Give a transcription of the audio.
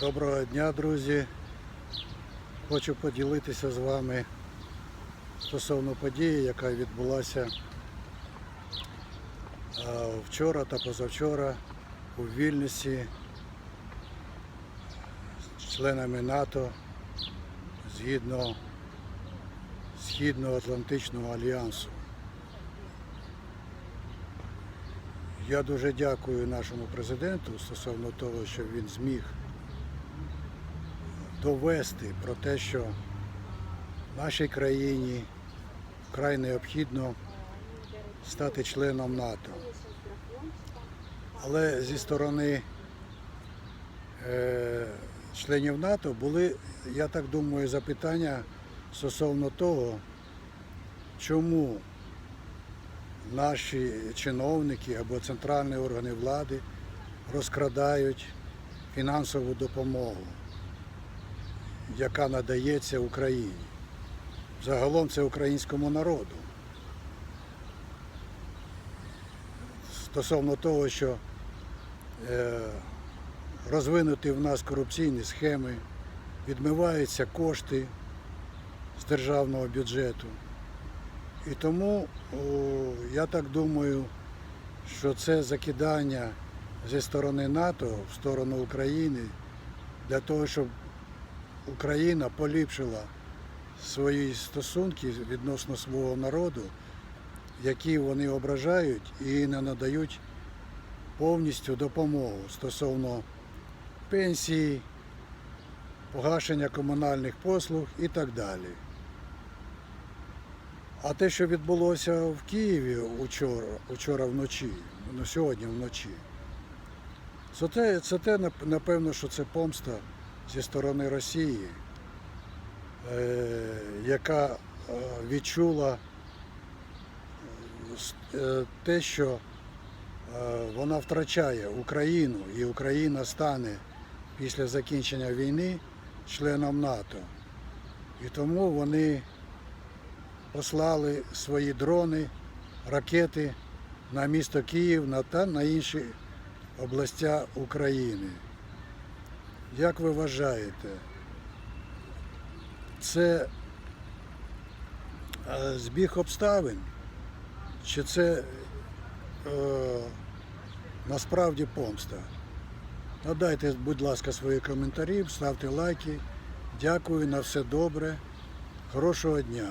Доброго дня, друзі. Хочу поділитися з вами стосовно події, яка відбулася е, вчора та позавчора у Вільнюсі з членами НАТО згідно Східно-Атлантичного альянсу. Я дуже дякую нашому президенту стосовно того, що він зміг довести про те, що нашій країні вкрай необхідно стати членом НАТО. Але зі сторони е, членів НАТО були, я так думаю, запитання стосовно того, чому наші чиновники або центральні органи влади розкрадають фінансову допомогу, яка надається Україні. Загалом це українському народу. Стосовно того, що е, розвинуті в нас корупційні схеми, відмиваються кошти з державного бюджету. І тому я так думаю, що це закидання зі сторони НАТО в сторону України для того, щоб Україна поліпшила свої стосунки відносно свого народу, які вони ображають і не надають повністю допомогу стосовно пенсії, погашення комунальних послуг і так далі. А те, що відбулося в Києві учора, учора вночі, ну сьогодні вночі, це те, це те, напевно, що це помста зі сторони Росії, е, яка е, відчула е, те, що вона втрачає Україну і Україна стане після закінчення війни членом НАТО. І тому вони послали свої дрони, ракети на місто Київ та на інші областя України. Як ви вважаєте, це е, збіг обставин? Чи це е, насправді помста? Надайте, будь ласка, свої коментарі, ставте лайки. Дякую, на все добре. Хорошого дня.